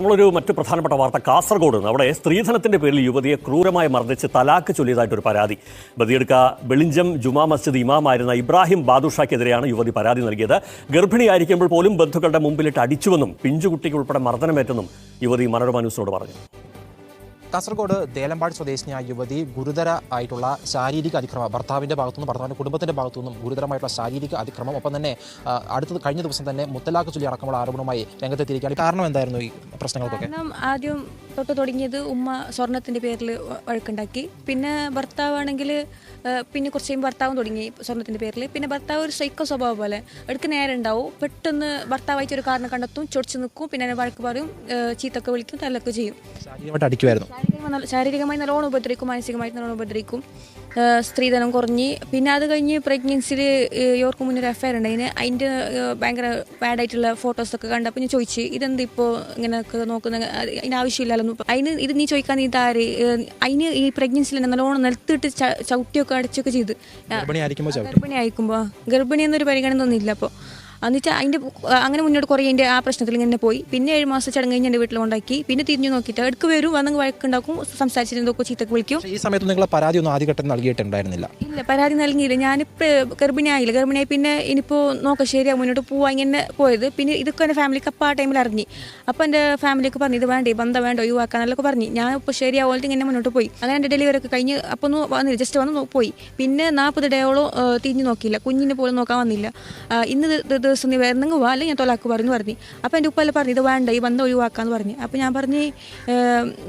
നമ്മളൊരു മറ്റു പ്രധാനപ്പെട്ട വാർത്ത. കാസർഗോഡ് നിന്ന് അവിടെ സ്ത്രീധനത്തിന്റെ പേരിൽ യുവതിയെ ക്രൂരമായി മർദ്ദിച്ച് തലാക്ക് ചൊല്ലിയതായിട്ടൊരു പരാതി. ബദിയെടുക്ക വെളിഞ്ചം ജുമാ മസ്ജിദ് ഇമാമായിരുന്ന ഇബ്രാഹിം ബാദുഷാക്കെതിരെയാണ് യുവതി പരാതി നൽകിയത്. ഗർഭിണിയായിരിക്കുമ്പോൾ പോലും ബന്ധുക്കളുടെ മുമ്പിലിട്ട് അടിച്ചുവെന്നും പിഞ്ചുകുട്ടിക്ക് ഉൾപ്പെടെ മർദ്ദനമേറ്റെന്നും യുവതി മനോരമ ന്യൂസിനോട് പറഞ്ഞു. കാസർഗോഡ് ദേലമ്പാട് സ്വദേശിനിയായ യുവതി ഗുരുതര ആയിട്ടുള്ള ശാരീരിക അതിക്രമം ഭർത്താവിന്റെ ഭാഗത്തുനിന്നും ഭർത്താവിന്റെ കുടുംബത്തിന്റെ ഭാഗത്തുനിന്നും ഗുരുതരമായിട്ടുള്ള ശാരീരിക അതിക്രമം. ഒപ്പം തന്നെ അടുത്ത കഴിഞ്ഞ ദിവസം തന്നെ മുത്തലാഖ് ചൊല്ലി അടക്കമുള്ള ആരോപണവുമായി രംഗത്തെത്തിയിരിക്കുകയാണ്. കാരണം എന്തായിരുന്നു ഈ പ്രശ്നങ്ങൾക്കൊക്കെ? ആദ്യം തൊട്ട് തുടങ്ങിയത് ഉമ്മ സ്വർണത്തിന്റെ പേരിൽ വഴക്കുണ്ടാക്കി. പിന്നെ ഭർത്താവാണെങ്കിൽ പിന്നെ കുറച്ച് കഴിയുമ്പോൾ ഭർത്താവും തുടങ്ങി സ്വർണത്തിന്റെ പേരിൽ. പിന്നെ ഭർത്താവ് ഒരു സൈക്കോ സ്വഭാവം പോലെ. എടുക്ക് നേരം ഉണ്ടാവും. പെട്ടെന്ന് ഭർത്താവായിട്ട് ഒരു കാരണം കണ്ടെത്തും ചൊടിച്ച് നിൽക്കും. പിന്നെ എന്നെ വഴക്ക് പറയും ചീത്തൊക്കെ വിളിക്കും തല്ലൊക്കെ ചെയ്യും. ശാരീരികമായി നല്ല- ശാരീരികമായി നല്ലോണം ഉപദ്രവിക്കും മാനസികമായിട്ട് നല്ലോണം ഉപദ്രവിക്കും. സ്ത്രീധനം കുറഞ്ഞ്. പിന്നെ അത് കഴിഞ്ഞ് പ്രഗ്നൻസിയിൽ ഇവർക്ക് മുന്നേ ഒരു അഫയർ ഉണ്ടായിന്. അതിന്റെ ഭയങ്കര ബാഡായിട്ടുള്ള ഫോട്ടോസൊക്കെ കണ്ടപ്പോൾ ഞാൻ ചോദിച്ചു ഇതെന്ത് ഇപ്പോൾ ഇങ്ങനെയൊക്കെ നോക്കുന്ന? അത് അതിന് ആവശ്യമില്ലല്ലോ അതിന് ഇത് നീ ചോദിക്കാൻ നീ ഏഹ് അതിന് ഈ പ്രഗ്നൻസിയിൽ നല്ലോണം നിലത്തിട്ട് ചവിട്ടിയൊക്കെ അടിച്ചൊക്കെ ചെയ്ത്. ഗർഭിണി ആയിരിക്കുമ്പോൾ ഗർഭിണി എന്നൊരു പരിഗണന ഒന്നുമില്ല അപ്പോൾ എന്നിട്ട് അതിന്റെ അങ്ങനെ മുന്നോട്ട് കുറേ അതിന്റെ ആ പ്രശ്നത്തിൽ ഇങ്ങനെ പോയി. പിന്നെ ഏഴ് മാസം ചടങ്ങ് കഴിഞ്ഞ് എന്റെ വീട്ടിൽ കൊണ്ടാക്കി. പിന്നെ തിരിഞ്ഞു നോക്കിയിട്ട് എടുക്ക് വരും വന്നെങ്കിൽ വഴക്കുണ്ടാക്കും സംസാരിച്ചിരുന്നതൊക്കെ ചീത്തക്ക് ചീത്തൊക്കെ വിളിക്കും. ഈ സമയത്ത് നിങ്ങൾ പരാതി ഒന്നും ആദ്യഘട്ടം നൽകിയിട്ടുണ്ടായിരുന്നില്ല? ഇല്ല പരാതി നൽകിയില്ല. ഞാൻ ഗർഭിണിയായില്ല ഗർഭിണിയായി പിന്നെ ഇനിയിപ്പോൾ നോക്കാം ശരിയാ മുന്നോട്ട് പോവാ ഇങ്ങനെ പോയത്. പിന്നെ ഇതൊക്കെ എന്റെ ഫാമിലിക്ക് അപ്പം ആ ടൈമിൽ അറിഞ്ഞു. അപ്പം എന്റെ ഫാമിലിക്ക് പറഞ്ഞു ഇത് വേണ്ട ബന്ധം വേണ്ട ഒഴിവാക്കാന്നൊക്കെ പറഞ്ഞു. ഞാൻ ഇപ്പോൾ ശരിയാവുമ്പോൾ ഇങ്ങനെ മുന്നോട്ട് പോയി. അങ്ങനെ എന്റെ ഡെലിവറി ഒക്കെ കഴിഞ്ഞ് അപ്പോൾ ഒന്ന് വന്നില്ല ജസ്റ്റ് വന്ന് പോയി. പിന്നെ നാൽപ്പത് ഡേയോളം തിരിഞ്ഞു നോക്കിയില്ല. കുഞ്ഞിനെ പോലും നോക്കാൻ വന്നില്ല. ഇന്ന് ദിവസം നീ വരുന്നെങ്കിൽ വാ അല്ലെങ്കിൽ ഞാൻ തൊലാക്ക് പറഞ്ഞു പറഞ്ഞു. അപ്പോൾ എന്റെ ഉപ്പല്ല പറഞ്ഞു ഇത് വേണ്ട ഈ ബന്ധം ഒഴിവാക്കാന്ന് പറഞ്ഞു. അപ്പോൾ ഞാൻ പറഞ്ഞ്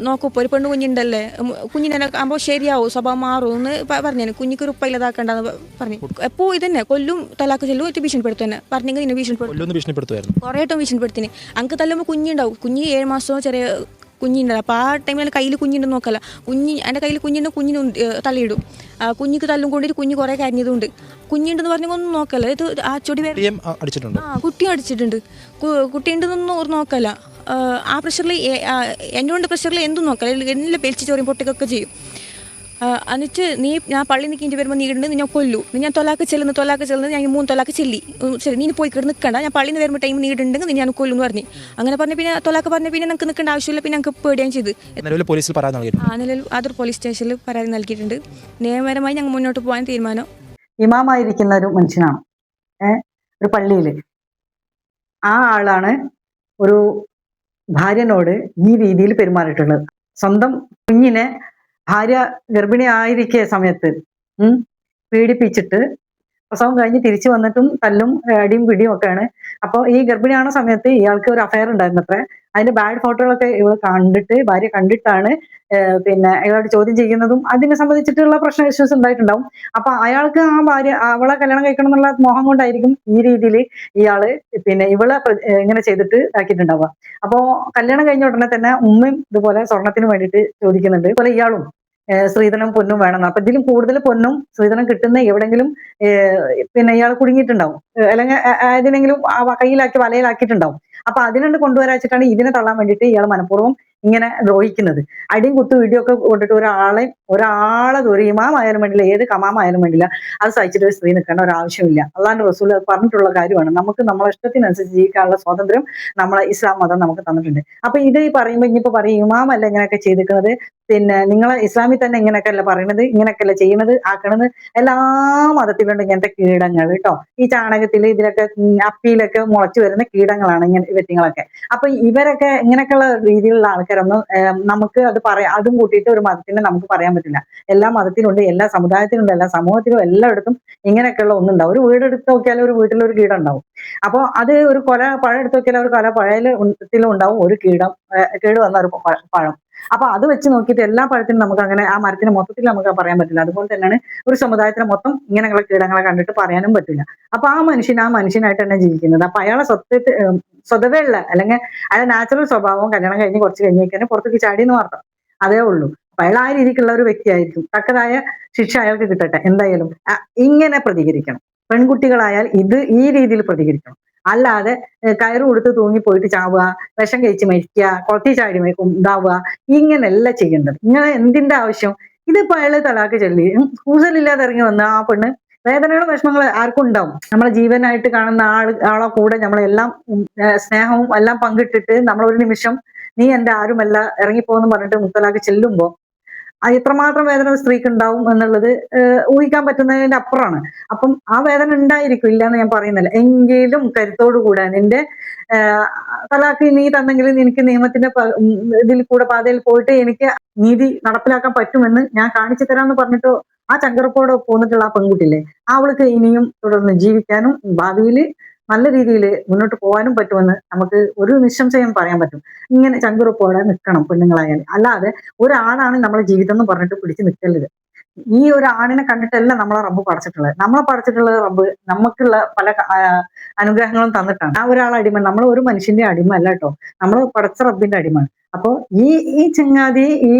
നോക്കൂ ഇപ്പോൾ ഒരു പെണ്ണ് കുഞ്ഞുണ്ടല്ലേ? കുഞ്ഞിനെ ആകുമ്പോൾ ശരിയാവും സ്വഭാവം മാറും എന്ന് പറഞ്ഞു കുഞ്ഞിക്ക് ഒരു ഉപ്പ ഇല്ലാതാക്കണ്ടെന്ന് പറഞ്ഞു. എപ്പോൾ ഇതന്നെ കൊല്ലും തൊലാക്ക് ചെല്ലും ഒറ്റ ഭീഷണിപ്പെടുത്തു തന്നെ പറഞ്ഞെങ്കിൽ നിന്നെ ഭീഷണിപ്പെടുത്തും. കുറേ വട്ടം ഭീഷണിപ്പെടുത്തിന്. അങ്ങ് തല്ലുമ്പോൾ കുഞ്ഞുണ്ടാവും. കുഞ്ഞ് ഏഴ് മാസമോ ചെറിയ കുഞ്ഞുണ്ടാവും അപ്പോൾ ആ ടൈമിൽ കയ്യിൽ കുഞ്ഞിന്റെ നോക്കല്ല. കുഞ്ഞി എന്റെ കയ്യിൽ കുഞ്ഞിന്റെ കുഞ്ഞിന് തലയിടും തള്ളിയിടും. കുഞ്ഞിക്ക് തല്ലും കൊണ്ടിട്ട് കുഞ്ഞ് കുറേ കരഞ്ഞതുകൊണ്ട് കുഞ്ഞുണ്ടെന്ന് പറഞ്ഞാൽ ഒന്നും നോക്കല്ല. ഇത് ആ ചൊടി കുട്ടിയും അടിച്ചിട്ടുണ്ട്. ആ കുട്ടി അടിച്ചിട്ടുണ്ട്. കുട്ടിയുണ്ടെന്നൊന്നും നോക്കല്ല. ആ, പ്രഷറിൽ എന്റെ കൊണ്ട് പ്രഷറിൽ എന്തും നോക്കല്ല. എല്ലാം പെലിച്ച് ചോറിയും പൊട്ടിക്കൊക്കെ ചെയ്യും. എന്നിട്ട് നീ ഞാൻ പള്ളി നിൽക്കേണ്ടി വരുമ്പോൾ നീ ഇടുന്നത് ഞാൻ കൊല്ലു. നീ ഞാൻ തൊലാക്ക് ചെല്ലുന്നു തൊലാക്ക് ചെല്ലുന്നത് ഞാൻ മൂന്ന് തൊലാക്ക് ചെല്ലി. ശരി നീ പോയി കിടന്ന് നിൽക്കണ്ട ഞാൻ പള്ളിയിൽ നിന്ന് വരുമ്പോൾ ടൈം നീ ഇടുന്നുണ്ടെങ്കിൽ നീ ഞാൻ കൊല്ലു എന്ന് പറഞ്ഞു. അങ്ങനെ പറഞ്ഞ പിന്നെ തൊലാക്ക് പറഞ്ഞ പിന്നെ നമുക്ക് നിൽക്കേണ്ട ആവശ്യമില്ല പിന്നെ ഞങ്ങൾക്ക് പേടിയാൻ ചെയ്ത്. നിലവിൽ പോലീസിൽ പരാതി നൽകിയിട്ടുണ്ട്. ആ അതൊരു പോലീസ് സ്റ്റേഷനിൽ പരാതി നൽകിയിട്ടുണ്ട്. നിയമപരമായി ഞങ്ങൾ മുന്നോട്ട് പോകാൻ തീരുമാനം. ഇമാമായിരിക്കുന്ന ഒരു മനുഷ്യനാണ്. ഒരു പള്ളിയിൽ ആ ആളാണ് ഒരു ഭാര്യനോട് ഈ രീതിയിൽ പെരുമാറിയിട്ടുള്ളത്. സ്വന്തം കുഞ്ഞിനെ ഭാര്യ ഗർഭിണി ആയിരിക്കെ സമയത്ത് പീഡിപ്പിച്ചിട്ട് പ്രസവം കഴിഞ്ഞ് തിരിച്ചു വന്നിട്ടും തല്ലും അടിയും പിടിയും ഒക്കെയാണ്. അപ്പോൾ ഈ ഗർഭിണിയാണ സമയത്ത് ഇയാൾക്ക് ഒരു അഫയർ ഉണ്ടായിരുന്നു അത്ര അതിന്റെ ബാഡ് ഫോട്ടോകളൊക്കെ ഇവൾ കണ്ടിട്ട് ഭാര്യ കണ്ടിട്ടാണ് പിന്നെ ഇയാളോട് ചോദ്യം ചെയ്യുന്നതും അതിനെ സംബന്ധിച്ചിട്ടുള്ള പ്രശ്ന ഇഷ്യൂസ് ഉണ്ടായിട്ടുണ്ടാവും. അപ്പൊ അയാൾക്ക് ആ ഭാര്യ അവളെ കല്യാണം കഴിക്കണം എന്നുള്ള മോഹം കൊണ്ടായിരിക്കും ഈ രീതിയിൽ ഇയാൾ പിന്നെ ഇവളെ ഇങ്ങനെ ചെയ്തിട്ട് ആക്കിയിട്ടുണ്ടാവുക. അപ്പോ കല്യാണം കഴിഞ്ഞ ഉടനെ തന്നെ ഉമ്മയും ഇതുപോലെ സ്വർണത്തിന് വേണ്ടിയിട്ട് ചോദിക്കുന്നുണ്ട്. അതുപോലെ ഇയാളും സ്ത്രീധനം പൊന്നും വേണമെന്ന് അപ്പൊ ഇതിലും കൂടുതൽ പൊന്നും സ്ത്രീധനം കിട്ടുന്ന എവിടെങ്കിലും പിന്നെ ഇയാൾ കുടുങ്ങിയിട്ടുണ്ടാവും. അല്ലെങ്കിൽ ഏതിനെങ്കിലും ആ കയ്യിലാക്കി വലയിലാക്കിയിട്ടുണ്ടാവും. അപ്പൊ അതിനുണ്ട് കൊണ്ടുവരാച്ചിട്ടാണ് ഇതിനെ തള്ളാൻ വേണ്ടിയിട്ട് ഇയാൾ മനഃപൂർവം ഇങ്ങനെ ദ്രോഹിക്കുന്നത്. അടിയും കുത്തും വീഡിയോ ഒക്കെ കൊണ്ടിട്ട് ഒരാളെ ഒരാളെ ഒരു ഇമാമായാലും വേണ്ടില്ല ഏത് കമാമായാലും വേണ്ടില്ല. അത് സഹിച്ചിട്ട് ഒരു സ്ത്രീ നിൽക്കേണ്ട ഒരു ആവശ്യമില്ല. അള്ളാന്റെ റസൂൽ പറഞ്ഞിട്ടുള്ള കാര്യമാണ്. നമുക്ക് നമ്മളെ ഇഷ്ടത്തിനനുസരിച്ച് ജീവിക്കാനുള്ള സ്വാതന്ത്ര്യം നമ്മളെ ഇസ്ലാം മതം നമുക്ക് തന്നിട്ടുണ്ട്. അപ്പൊ ഇത് പറയുമ്പോൾ ഇനിയിപ്പോ പറയും ഇമാമല്ല ഇങ്ങനെയൊക്കെ ചെയ്തിരിക്കുന്നത്. പിന്നെ നിങ്ങൾ ഇസ്ലാമിൽ തന്നെ ഇങ്ങനെയൊക്കെ അല്ല പറയണത്? ഇങ്ങനെയൊക്കെ അല്ല ചെയ്യണത്? ആക്കണത്? എല്ലാ മതത്തിലുണ്ട് ഇങ്ങനത്തെ കീടങ്ങൾ കേട്ടോ. ഈ ചാണകത്തിൽ ഇതിലൊക്കെ അപ്പിയിലൊക്കെ മുളച്ചു വരുന്ന കീടങ്ങളാണ് ഇങ്ങനെ വ്യക്തികളൊക്കെ. അപ്പൊ ഇവരൊക്കെ ഇങ്ങനെയൊക്കെയുള്ള രീതിയിലുള്ള ആൾക്കാരൊന്നും നമുക്ക് അത് പറയാം അതും കൂട്ടിയിട്ട് ഒരു മതത്തിനെ നമുക്ക് പറയാൻ പറ്റില്ല. എല്ലാ മതത്തിലുണ്ട് എല്ലാ സമുദായത്തിലുണ്ട് എല്ലാ സമൂഹത്തിലും എല്ലായിടത്തും ഇങ്ങനെയൊക്കെയുള്ള ഒന്നുണ്ടാവും. ഒരു വീട് എടുത്ത് നോക്കിയാൽ ഒരു വീട്ടിൽ ഒരു കീടം ഉണ്ടാവും അപ്പൊ അത് ഒരു കൊല പഴം എടുത്ത് നോക്കിയാൽ ഒരു കൊല പഴയത്തിലും ഉണ്ടാവും. ഒരു കീടം കേട് വന്ന ഒരു പഴം. അപ്പൊ അത് വെച്ച് നോക്കിയിട്ട് എല്ലാ പഴത്തിനും നമുക്ക് അങ്ങനെ ആ മരത്തിന് മൊത്തത്തിൽ നമുക്ക് പറയാൻ പറ്റില്ല. അതുപോലെ തന്നെയാണ് ഒരു സമുദായത്തിന് മൊത്തം ഇങ്ങനെയുള്ള കീടങ്ങളെ കണ്ടിട്ട് പറയാനും പറ്റില്ല. അപ്പൊ ആ മനുഷ്യൻ ആ മനുഷ്യനായിട്ട് തന്നെ ജീവിക്കുന്നത്. അപ്പൊ അയാളെ സ്വത്ത് സ്വതവേ ഉള്ള അല്ലെങ്കിൽ അയാളെ നാച്ചുറൽ സ്വഭാവം കല്യാണം കഴിഞ്ഞ് കുറച്ച് കഴിഞ്ഞേക്കാൻ പുറത്തേക്ക് ചാടി എന്ന് മാത്രം. അതേ ഉള്ളൂ. അപ്പൊ അയാൾ ആ രീതിക്കുള്ള ഒരു വ്യക്തിയായിരിക്കും. തക്കതായ ശിക്ഷ അയാൾക്ക് കിട്ടട്ടെ. എന്തായാലും ഇങ്ങനെ പ്രതികരിക്കണം. പെൺകുട്ടികളായാൽ ഇത് ഈ രീതിയിൽ പ്രതികരിക്കണം. അല്ലാതെ കയറു കൊടുത്ത് തൂങ്ങി പോയിട്ട് ചാവുക വിഷം കഴിച്ച് മരിക്കുക കൊത്തി ചാടി ഉണ്ടാവുക ഇങ്ങനെയല്ല ചെയ്യേണ്ടത്. ഇങ്ങനെ എന്തിന്റെ ആവശ്യം? ഇതിപ്പോ അയാൾ തലാക്ക് ചൊല്ലി. കൂസലില്ലാതെ ഇറങ്ങി വന്ന ആ പെണ്ണ് വേദനകളും വിഷമങ്ങളും ആർക്കും ഉണ്ടാവും. നമ്മളെ ജീവനായിട്ട് കാണുന്ന ആൾ ആളെ കൂടെ നമ്മളെല്ലാം സ്നേഹവും എല്ലാം പങ്കിട്ടിട്ട് നമ്മളൊരു നിമിഷം നീ എന്റെ ആരുമല്ല ഇറങ്ങിപ്പോന്ന് പറഞ്ഞിട്ട് മുത്തലാഖ് ചെല്ലുമ്പോ ആ എത്രമാത്രം വേദന ഒരു സ്ത്രീക്ക് ഉണ്ടാവും എന്നുള്ളത് ഊഹിക്കാൻ പറ്റുന്നതിന്റെ അപ്പുറമാണ്. അപ്പം ആ വേദന ഉണ്ടായിരിക്കും ഇല്ല എന്ന് ഞാൻ പറയുന്നില്ല. എങ്കിലും കരുത്തോടു കൂടെ നിന്റെ തലാക്ക് നീ തന്നെങ്കിൽ എനിക്ക് നിയമത്തിന്റെ ഇതിൽ കൂടെ പാതയിൽ പോയിട്ട് എനിക്ക് നീതി നടപ്പിലാക്കാൻ പറ്റുമെന്ന് ഞാൻ കാണിച്ചു തരാമെന്ന് പറഞ്ഞിട്ട് ആ ചങ്കറപ്പോടെ പോന്നിട്ടുള്ള ആ പെൺകുട്ടില്ലേ അവൾക്ക് ഇനിയും തുടർന്ന് ജീവിക്കാനും ഭാവിയിൽ നല്ല രീതിയിൽ മുന്നോട്ട് പോകാനും പറ്റുമെന്ന് നമുക്ക് ഒരു നിസ്സംശയം പറയാൻ പറ്റും. ഇങ്ങനെ ചങ്കുറപ്പോടെ നിൽക്കണം പെണ്ണുങ്ങളായാലും. അല്ലാതെ ഒരാളാണ് നമ്മളെ ജീവിതം എന്ന് പറഞ്ഞിട്ട് പിടിച്ച് നിൽക്കരുത് ഈ ഒരു ആണിനെ കണ്ടിട്ടല്ല നമ്മളെ റബ്ബ് പഠിച്ചിട്ടുള്ളത് നമ്മളെ പഠിച്ചിട്ടുള്ളത് റബ്ബ് നമുക്കുള്ള പല അനുഗ്രഹങ്ങളും തന്നിട്ടാണ്. ആ ഒരാൾ അടിമ നമ്മൾ ഒരു മനുഷ്യന്റെ അടിമ അല്ല കേട്ടോ. നമ്മൾ പഠിച്ച റബ്ബിന്റെ അടിമയാണ്. അപ്പോൾ ഈ ഈ ചങ്ങാതി ഈ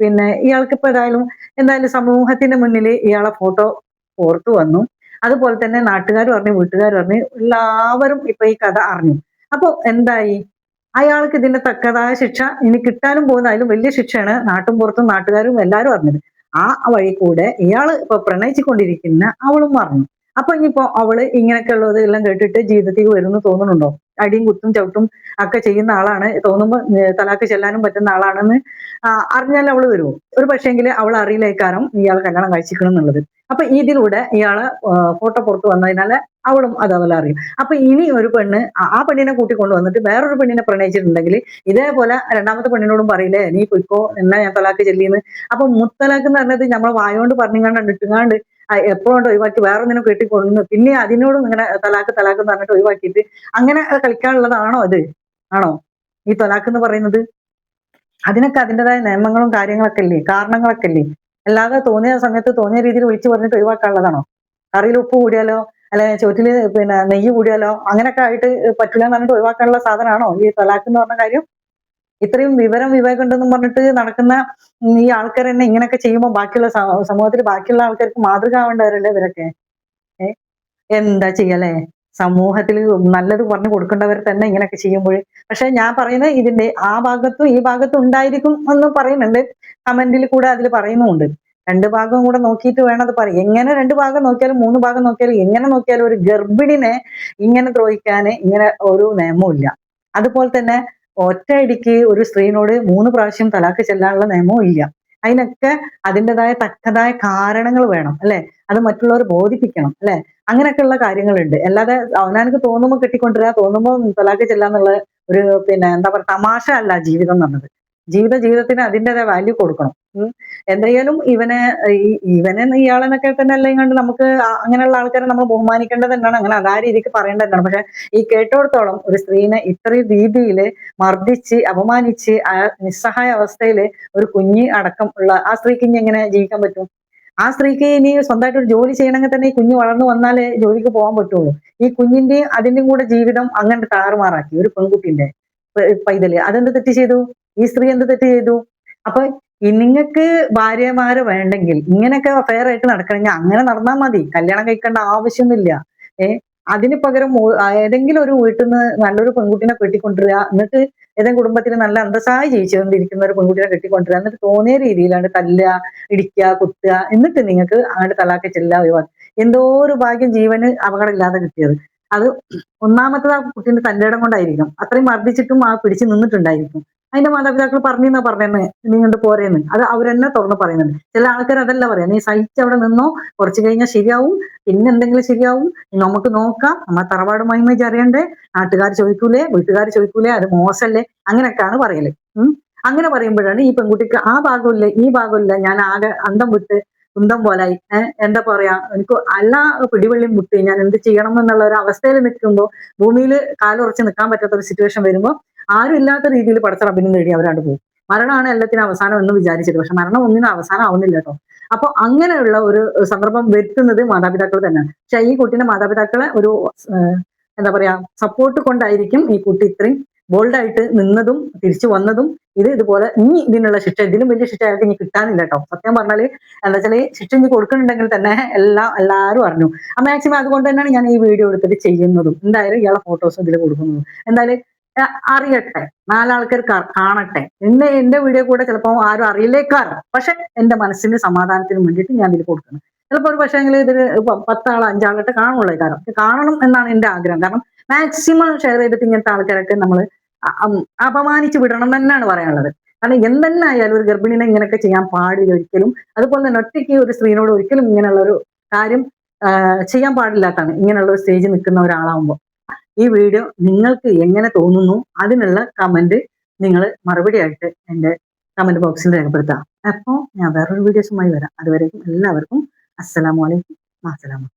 പിന്നെ ഇയാൾക്ക് ഇപ്പൊ ഏതായാലും എന്തായാലും സമൂഹത്തിന്റെ മുന്നിൽ ഇയാളെ ഫോട്ടോ ഓർത്തു വന്നു. അതുപോലെ തന്നെ നാട്ടുകാർ പറഞ്ഞു വീട്ടുകാർ പറഞ്ഞു എല്ലാവരും ഇപ്പൊ ഈ കഥ അറിഞ്ഞു. അപ്പൊ എന്തായി? അയാൾക്ക് ഇതിന്റെ തക്കതായ ശിക്ഷ ഇനി കിട്ടാനും പോകുന്ന അതിലും വലിയ ശിക്ഷയാണ് നാട്ടും പുറത്തും നാട്ടുകാരും എല്ലാവരും അറിഞ്ഞത്. ആ വഴി കൂടെ ഇയാൾ ഇപ്പൊ പ്രണയിച്ചുകൊണ്ടിരിക്കുന്ന അവളും പറഞ്ഞു അപ്പൊ ഇനിയിപ്പോ അവൾ ഇങ്ങനെയൊക്കെ ഉള്ളത് എല്ലാം കേട്ടിട്ട് ജീവിതത്തിൽ വരുന്നു തോന്നുന്നുണ്ടോ? അടിയും കുത്തും ചവിട്ടും ഒക്കെ ചെയ്യുന്ന ആളാണ്. തോന്നുമ്പോ ഏർ തലാക്ക് ചെല്ലാനും പറ്റുന്ന ആളാണെന്ന് അറിഞ്ഞാൽ അവൾ വരുമോ ഒരു പക്ഷേങ്കിൽ അവൾ അറിയില്ലേക്കാരം ഇയാൾ കല്യാണം കഴിച്ചിക്കണം എന്നുള്ളത് അപ്പൊ ഇതിലൂടെ ഇയാൾ ഫോട്ടോ പുറത്ത് വന്നതിനാല് അവളും അതവളെ അറിയും. അപ്പൊ ഇനി ഒരു പെണ്ണ് ആ- പെണ്ണിനെ കൂട്ടി കൊണ്ടുവന്നിട്ട് വേറൊരു പെണ്ണിനെ പ്രണയിച്ചിട്ടുണ്ടെങ്കിൽ ഇതേപോലെ രണ്ടാമത്തെ പെണ്ണിനോടും പറയില്ലേ നീ പൊയ്ക്കോ എന്നാ ഞാൻ തലാക്ക് ചെല്ലിന്ന്? അപ്പൊ മുത്തലാക്ക് എന്ന് പറഞ്ഞത് നമ്മൾ വായോണ്ട് പറഞ്ഞിങ്ങാണ്ട് ഇട്ടുങ്ങാണ്ട് എപ്പോഴും ഒഴിവാക്കി വേറെ ഒന്നിനും കെട്ടിക്കൊണ്ടു പിന്നെ അതിനോടും ഇങ്ങനെ തലാക്ക് തലാക്ക് എന്ന് പറഞ്ഞിട്ട് ഒഴിവാക്കിയിട്ട് അങ്ങനെ കളിക്കാനുള്ളതാണോ അത് ആണോ? ഈ തലാക്ക് എന്ന് പറയുന്നത്? അതിനൊക്കെ അതിന്റെതായ നിയമങ്ങളും കാര്യങ്ങളൊക്കെ അല്ലേ കാരണങ്ങളൊക്കെ അല്ലേ അല്ലാതെ തോന്നിയ സമയത്ത് തോന്നിയ രീതിയിൽ വിളിച്ചു പറഞ്ഞിട്ട് ഒഴിവാക്കാനുള്ളതാണോ? കറിയിൽ ഉപ്പ് കൂടിയാലോ? അല്ലെ ചോറ്റിൽ പിന്നെ നെയ്യ് കൂടിയാലോ? അങ്ങനെയൊക്കെ ആയിട്ട് പറ്റില്ല എന്ന് പറഞ്ഞിട്ട് ഒഴിവാക്കാനുള്ള സാധനമാണോ ഈ തലാക്ക് എന്ന് പറഞ്ഞ കാര്യം? ഇത്രയും വിവരം വിവേകമുണ്ടെന്ന് പറഞ്ഞിട്ട് നടക്കുന്ന ഈ ആൾക്കാർ തന്നെ ഇങ്ങനെയൊക്കെ ചെയ്യുമ്പോൾ ബാക്കിയുള്ള സമൂഹത്തിൽ ബാക്കിയുള്ള ആൾക്കാർക്ക് മാതൃക ആവേണ്ടവരല്ലേ ഇവരൊക്കെ? എന്താ ചെയ്യല്ലേ സമൂഹത്തിൽ നല്ലത് പറഞ്ഞു കൊടുക്കേണ്ടവർ തന്നെ ഇങ്ങനെയൊക്കെ ചെയ്യുമ്പോൾ പക്ഷെ ഞാൻ പറയുന്നത് ഇതിന്റെ ആ ഭാഗത്തും ഈ ഭാഗത്തും ഉണ്ടായിരിക്കും എന്ന് പറയുന്നുണ്ട്. കമന്റിൽ കൂടെ അതിൽ പറയുന്നുമുണ്ട്. രണ്ട് ഭാഗം കൂടെ നോക്കിയിട്ട് വേണം അത് പറയും എങ്ങനെ രണ്ട് ഭാഗം നോക്കിയാലും മൂന്ന് ഭാഗം നോക്കിയാലും എങ്ങനെ നോക്കിയാലും ഒരു ഗർഭിണിനെ ഇങ്ങനെ ദ്രോഹിക്കാന് ഇങ്ങനെ ഒരു നിയമവും ഇല്ല അതുപോലെ തന്നെ ഒറ്റയടിക്ക് ഒരു സ്ത്രീനോട് മൂന്ന് പ്രാവശ്യം തലാക്ക് ചെല്ലാനുള്ള നിയമവും ഇല്ല. അതിനൊക്കെ അതിന്റെതായ തക്കതായ കാരണങ്ങൾ വേണം അല്ലെ? അത് മറ്റുള്ളവർ ബോധിപ്പിക്കണം അല്ലെ? അങ്ങനെയൊക്കെയുള്ള കാര്യങ്ങളുണ്ട്. അല്ലാതെ അവനാനക്ക് തോന്നുമ്പോൾ കെട്ടിക്കൊണ്ടിരിക തോന്നുമ്പോൾ തലാക്ക് ചെല്ലാന്നുള്ള ഒരു പിന്നെ എന്താ പറയുക തമാശ അല്ല ജീവിതം എന്നുള്ളത്. ജീവിത ജീവിതത്തിന് അതിന്റെതായ വാല്യൂ കൊടുക്കണം. എന്തായാലും ഇവനെ ഇവനെ ഇയാളെന്നൊക്കെ തന്നെ അല്ല കണ്ട് നമുക്ക് അങ്ങനെയുള്ള ആൾക്കാരെ നമ്മൾ ബഹുമാനിക്കേണ്ടത് തന്നെയാണ് അങ്ങനെ അതാ രീതിക്ക് പറയേണ്ടത് തന്നെയാണ് പക്ഷെ ഈ കേട്ടോടത്തോളം ഒരു സ്ത്രീനെ ഇത്രയും രീതിയിൽ മർദ്ദിച്ച് അപമാനിച്ച് ആ നിസ്സഹായ അവസ്ഥയിൽ ഒരു കുഞ്ഞ് അടക്കം ഉള്ള ആ സ്ത്രീക്ക് ഇനി എങ്ങനെ ജീവിക്കാൻ പറ്റും? ആ സ്ത്രീക്ക് ഇനി സ്വന്തമായിട്ട് ഒരു ജോലി ചെയ്യണമെങ്കിൽ തന്നെ ഈ കുഞ്ഞ് വളർന്നു വന്നാലേ ജോലിക്ക് പോകാൻ പറ്റുള്ളൂ. ഈ കുഞ്ഞിന്റെയും അതിന്റെയും കൂടെ ജീവിതം അങ്ങനെ താറുമാറാക്കി. ഒരു പെൺകുട്ടിന്റെ പൈതൽ. അതെന്ത് തെറ്റ് ചെയ്തു? ഈ സ്ത്രീ എന്ത് തെറ്റ് ചെയ്തു? അപ്പൊ നിങ്ങൾക്ക് ഭാര്യമാര് വേണ്ടെങ്കിൽ ഇങ്ങനെയൊക്കെ ഫെയർ ആയിട്ട് നടക്കണമെങ്കിൽ അങ്ങനെ നടന്നാൽ മതി. കല്യാണം കഴിക്കേണ്ട ആവശ്യമൊന്നുമില്ല. ഏഹ് അതിന് പകരം ഏതെങ്കിലും ഒരു വീട്ടിൽ നിന്ന് നല്ലൊരു പെൺകുട്ടിനെ കെട്ടിക്കൊണ്ടുവരിക എന്നിട്ട് ഏതെങ്കിലും കുടുംബത്തിൽ നല്ല അന്തസ്സായി ജീവിച്ചുകൊണ്ടിരിക്കുന്ന ഒരു പെൺകുട്ടിനെ കെട്ടിക്കൊണ്ടുവരിക എന്നിട്ട് തോന്നിയ രീതിയിലാണ് തല്ലുക ഇടിക്കുക കുത്തുക എന്നിട്ട് നിങ്ങൾക്ക് അങ്ങോട്ട് തലാക്ക് ചെല്ലുക ഒഴിവാക്കി. എന്തോ ഒരു ഭാഗ്യം ജീവന് അപകടമില്ലാതെ കിട്ടിയത്. അത് ഒന്നാമത്തത് ആ കുട്ടീന്റെ ഇടം കൊണ്ടായിരിക്കും അത്രയും മർദ്ദിച്ചിട്ടും ആ പിടിച്ചു നിന്നിട്ടുണ്ടായിരിക്കും. അതിന്റെ മാതാപിതാക്കൾ പറഞ്ഞെന്നാ പറഞ്ഞെന്ന്. നീ ഇങ്ങോട്ട് പോരേന്ന്. അത് അവരെന്നെ തുറന്ന് പറയുന്നുണ്ട്. ചില ആൾക്കാർ അതല്ല പറയാം. നീ സഹിച്ച് അവിടെ നിന്നോ കുറച്ച് കഴിഞ്ഞാൽ ശരിയാവും പിന്നെ എന്തെങ്കിലും ശരിയാവും. നമുക്ക് നോക്കാം. നമ്മ തറവാട് മൈമേജ് അറിയണ്ടേ? നാട്ടുകാർ ചോദിക്കൂലേ? വീട്ടുകാർ ചോദിക്കൂലേ? അത് മോശമല്ലേ അങ്ങനെയൊക്കെയാണ് പറയൽ. അങ്ങനെ പറയുമ്പോഴാണ് ഈ പെൺകുട്ടിക്ക് ആ ഭാഗമില്ല ഈ ഭാഗമില്ല. ഞാൻ ആകെ അന്തം വിട്ട് കുന്തം പോലായി. എന്താ പറയാ? എനിക്ക് അല്ല പിടിവെള്ളിയും മുട്ടി. ഞാൻ എന്ത് ചെയ്യണം എന്നുള്ള ഒരു അവസ്ഥയിൽ നിൽക്കുമ്പോൾ ഭൂമിയിൽ കാലുറച്ച് നിൽക്കാൻ പറ്റാത്ത ഒരു സിറ്റുവേഷൻ വരുമ്പോൾ ആരും ഇല്ലാത്ത രീതിയിൽ പടച്ച റബിനും നേടി അവരാണ്ട് പോകും മരണമാണ് എല്ലാത്തിനും അവസാനം എന്ന് വിചാരിച്ചത് പക്ഷെ മരണം ഒന്നിനും അവസാനം ആവുന്നില്ല കേട്ടോ. അപ്പൊ അങ്ങനെയുള്ള ഒരു സന്ദർഭം വരുത്തുന്നത് മാതാപിതാക്കൾ തന്നെയാണ്. പക്ഷെ ഈ കുട്ടീന്റെ മാതാപിതാക്കളെ ഒരു എന്താ പറയാ സപ്പോർട്ട് കൊണ്ടായിരിക്കും ഈ കുട്ടി ഇത്രയും ബോൾഡായിട്ട് നിന്നതും തിരിച്ചു വന്നതും. ഇത് ഇതുപോലെ ഇനി ഇതിനുള്ള ശിക്ഷ ഇതിലും വലിയ ശിക്ഷ അയാൾക്ക് ഇനി കിട്ടാനില്ല കേട്ടോ. സത്യം പറഞ്ഞാൽ എന്താ വെച്ചാൽ ശിക്ഷ ഇനി കൊടുക്കുന്നുണ്ടെങ്കിൽ തന്നെ എല്ലാം എല്ലാവരും അറിഞ്ഞു. ആ മാക്സിമം അതുകൊണ്ട് തന്നെയാണ് ഞാൻ ഈ വീഡിയോ എടുത്തിട്ട് ചെയ്യുന്നതും. എന്തായാലും ഇയാളെ ഫോട്ടോസ് ഇതിൽ കൊടുക്കുന്നതും. എന്തായാലും അറിയട്ടെ. നാലാൾക്കാർ കാണട്ടെ. എന്നെ എന്റെ വീഡിയോ കൂടെ ചിലപ്പോൾ ആരും അറിയില്ലേക്കാറ് പക്ഷെ എന്റെ മനസ്സിന് സമാധാനത്തിന് വേണ്ടിയിട്ട് ഞാൻ ഇതിൽ കൊടുക്കണം ചിലപ്പോൾ ഒരു ഇതിന് ഇപ്പൊ പത്താൾ അഞ്ചാളായിട്ട് കാണുള്ളൂ കാരണം കാണണം എന്നാണ് എന്റെ ആഗ്രഹം. കാരണം മാക്സിമം ഷെയർ ചെയ്തിട്ട് ഇങ്ങനത്തെ ആൾക്കാരൊക്കെ നമ്മൾ അപമാനിച്ചു വിടണം തന്നെയാണ് പറയാനുള്ളത്. കാരണം എന്തെന്നെ ആയാലും ഒരു ഗർഭിണിനെ ഇങ്ങനെയൊക്കെ ചെയ്യാൻ പാടില്ല ഒരിക്കലും. അതുപോലെ തന്നെ ഒറ്റയ്ക്ക് ഒരു സ്ത്രീനോട് ഒരിക്കലും ഇങ്ങനെയുള്ള ഒരു കാര്യം ചെയ്യാൻ പാടില്ലാത്താണ് ഇങ്ങനെയുള്ള ഒരു സ്റ്റേജ് നിൽക്കുന്ന ഒരാളാവുമ്പോൾ ഈ വീഡിയോ നിങ്ങൾക്ക് എങ്ങനെ തോന്നുന്നു? അതിനുള്ള കമന്റ് നിങ്ങൾ മറുപടി ആയിട്ട് എന്റെ കമന്റ് ബോക്സിൽ രേഖപ്പെടുത്താം. അപ്പോൾ ഞാൻ വേറൊരു വീഡിയോസുമായി വരാം. അതുവരേക്കും എല്ലാവർക്കും അസ്സലാമു അലൈക്കും അസ്സലാമു